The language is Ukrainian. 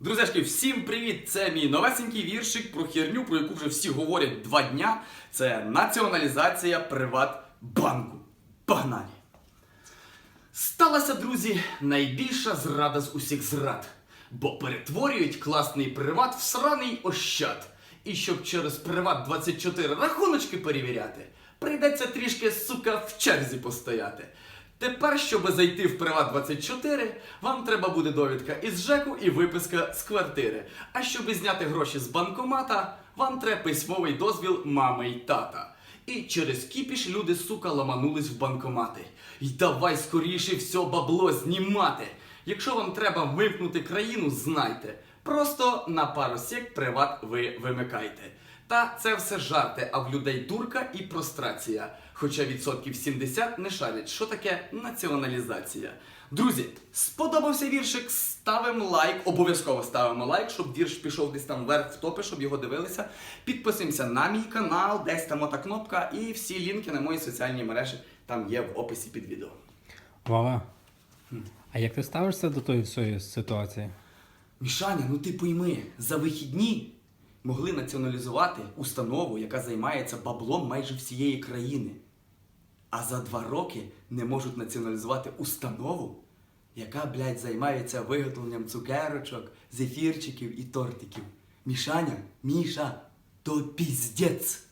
Друзяшки, всім привіт! Це мій новесенький віршик про херню, про яку вже всі говорять два дня. Це націоналізація Приватбанку. Погнали! Сталася, друзі, найбільша зрада з усіх зрад. Бо перетворюють класний приват в сраний ощад. І щоб через Приват 24 рахуночки перевіряти, прийдеться трішки, сука, в черзі постояти. Тепер, щоб зайти в Приват 24, вам треба буде довідка із ЖЕКу і виписка з квартири. А щоб зняти гроші з банкомата, вам треба письмовий дозвіл мами й тата. І через кіпіш люди, сука, ламанулись в банкомати. І давай скоріше все бабло знімати. Якщо вам треба вимкнути країну, знайте. Просто на пару сек приват ви вимикайте. Та це все жарти, а в людей дурка і прострація. Хоча відсотків 70 не шарять, що таке націоналізація. Друзі, сподобався віршик? Ставимо лайк, обов'язково ставимо лайк, щоб вірш пішов десь там вверх в топи, щоб його дивилися. Підписуємося на мій канал, десь там ота кнопка, і всі лінки на мої соціальні мережі там є в описі під відео. Вова, а як ти ставишся до тої всієї ситуації? Мішаня, ну ти пойми, за вихідні могли націоналізувати установу, яка займається баблом майже всієї країни. А за два роки не можуть націоналізувати установу, яка, блядь, займається виготовленням цукерочок, зефірчиків і тортиків. Мішаня, Міша, то піздець.